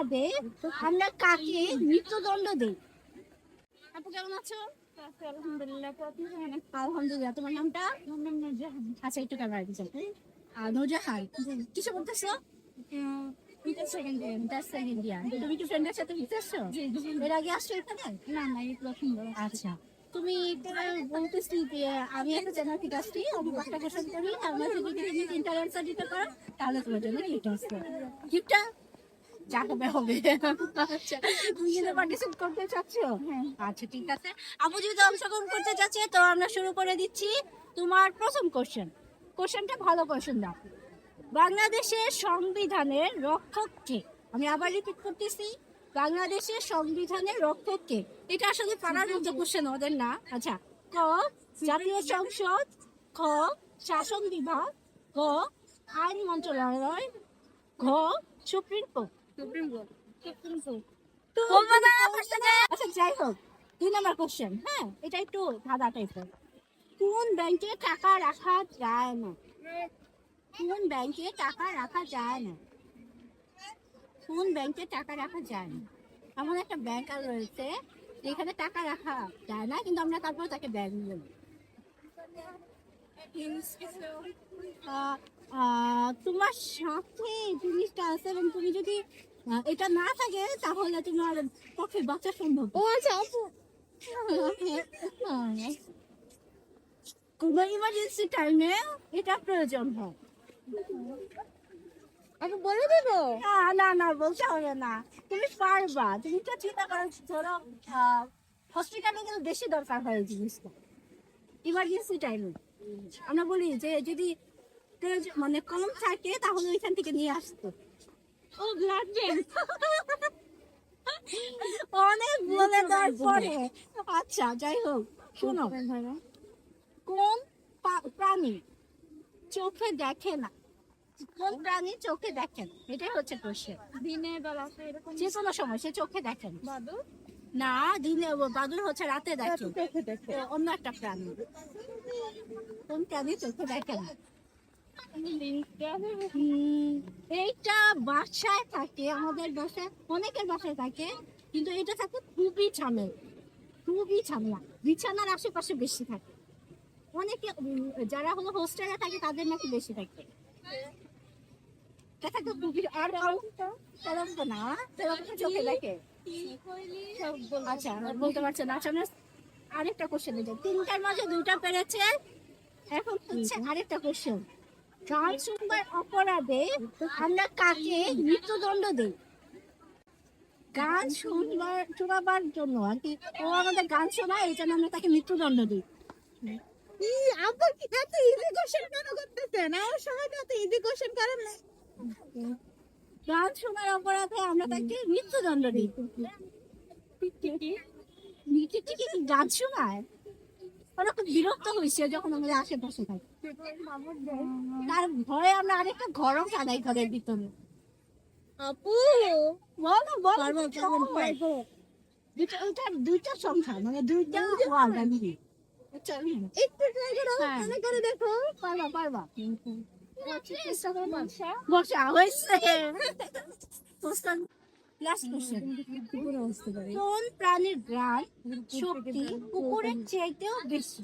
অপরাধে আমরা কাকে মৃত্যুদণ্ড দেই? আপু কেমন আছো? আলহামদুলিল্লাহ তোমার নামটা? নূরজাহান। আচ্ছা একটু ক্যামেরা দিচ্ছেন নুজাহান কিছু বলতেছো তুমি কি ফ্রেন্ডের সাথে। এর আগে আসছো এখানে? না না এই প্রথম আচ্ছা। তুমি বলতেছি যে আমি একটা চ্যানেল থেকে আসছি আমি একটা কোশ্চেন করি আমার যদি তুমি তিনটা দিতে পারো তাহলে তোমার জন্য গিফট আসবে। গিফটটা যা হবে হবে। তুমি কিন্তু পার্টিসিপেট করতে চাচ্ছ? হ্যাঁ। আচ্ছা ঠিক আছে। আপু যদি অংশগ্রহণ করতে চাচ্ছে তো আমরা শুরু করে দিচ্ছি তোমার প্রথম কোশ্চেন কোশ্চেনটা ভালো কোশ্চেন দাও। বাংলাদেশের সংবিধানের রক্ষক কে? আমি আবার রিপিট করতেছি। বাংলাদেশের সংবিধানের রক্ষক কে? এটা আসলে পারার মতো কোশ্চেন ওদের না। আচ্ছা ক জাতীয় সংসদ খ শাসন বিভাগ গ আইন মন্ত্রণালয় ঘ supreme court. Supreme court. Supreme court. আচ্ছা যাই হোক দুই নম্বর কোশ্চেন হ্যাঁ এটা একটু ধাঁধা টাইপের কোন ব্যাংকে টাকা রাখা যায় না? কোন ব্যাংকে টাকা রাখা যায় না? কোন ব্যাংকে টাকা রাখা যায় না? এমন একটা ব্যাংক আর রয়েছে যেখানে টাকা রাখা যায় না কিন্তু আমরা তারপর তাকে ব্যাংক বলি। তোমার সাথে জিনিসটা আছে এবং তুমি যদি এটা না থাকে তাহলে তোমার পক্ষে বাঁচা সম্ভব। ও আচ্ছা আপু কোনো ইমার্জেন্সি টাইমে এটা প্রয়োজন হয়। আমি বলে দেবো না না না বলতে হবে না। তুমি পারবা। তুমি তো চিন্তা করো ধরো হসপিটালে গেলে বেশি দরকার হয় জিনিসটা। ইমার্জেন্সি টাইমে আমরা বলি যে যদি মানে কম থাকে তাহলে ওইখান থেকে নিয়ে আসতো। ও অনেক বলে আচ্ছা যাই হোক শোনো। কোন প্রাণী চোখে দেখে না? কোন প্রাণী চোখে দেখেন এটাই হচ্ছে কোশ্চেন দিনে বা রাতে এরকম যে কোনো সময় সে চোখে দেখেন না। দিনে বাদুর হচ্ছে রাতে দেখে। অন্য একটা প্রাণী। কোন প্রাণী চোখে দেখে না? উম, এইটা বাসায় থাকে আমাদের বাসায় অনেকের বাসায় থাকে কিন্তু এটা থাকে খুবই ঝামেলা খুবই ঝামেলা বিছানার আশেপাশে বেশি থাকে। অনেকে যারা হলো হোস্টেলে থাকে তাদের নাকি বেশি থাকে। খুবই আর না চোখে দেখে। আচ্ছা বলতে পারছে না আচ্ছা আরেকটা কোশ্চেন তিনটার মাঝে দুইটা পেরেছে এখন হচ্ছে আরেকটা কোশ্চেন শুনবার অপরাধে আমরা কাকে মৃত্যুদণ্ড দেই? গান শুনবার শোনাবার জন্য আর কি। ও আমাদের গান শোনায় এই জন্য আমরা তাকে মৃত্যুদণ্ড দিই। আবার কি এত ইজি কোশ্চেন কেন করতেছেন? আমার সময় এত ইজি কোশ্চেন করেন না। গান শোনার অপরাধে আমরা তাকে মৃত্যুদণ্ড দিই। গান শোনায়? খুব বিরক্ত হয়েছে যখন আমাদের আশেপাশে থাকে। তার ভয়ে আমরা আরেকটা ঘরও সাদাই ঘরের ভিতরে। আপু! বলো বলো। দুইটা দুইটা সংখ্যা মানে দুইটা ওয়ার্ড আমি দিই। একটু ট্রাই করো হ্যাঁ। মনে করে দেখো। পারবা পারবা। বসা হয়েছে কোশ্চেন কোন প্রাণীর গ্রাম শক্তি কুকুরের চাইতেও বেশি?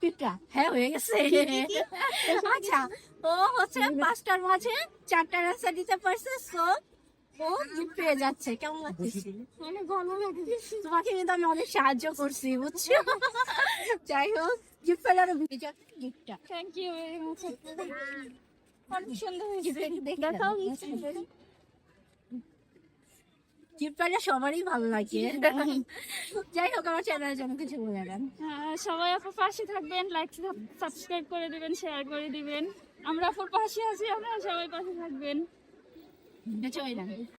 পিঁপড়া হ্যাঁ হয়ে গেছে। আচ্ছা ও হচ্ছে পাঁচটার মাঝে চারটার আনসার দিতে পারছে সো ও পেয়ে যাচ্ছে। কেমন লাগছে অনেক ভালো লাগে তোমাকে কিন্তু আমি অনেক সাহায্য করছি বুঝছ? যাই হোক গিফট পেলে আরও বিজয় গিফটটা। থ্যাংক ইউ ভেরি মাচ অনেক সুন্দর দেখাও সবারই ভালো লাগে। যাই হোক আমার চ্যানেলের জন্য কিছু বলে দেন। হ্যাঁ, সবাই আপুর পাশে থাকবেন লাইক সাবস্ক্রাইব করে দিবেন শেয়ার করে দিবেন। আমরা আপুর পাশে আছি আপনারা সবাই পাশে থাকবেন। চলে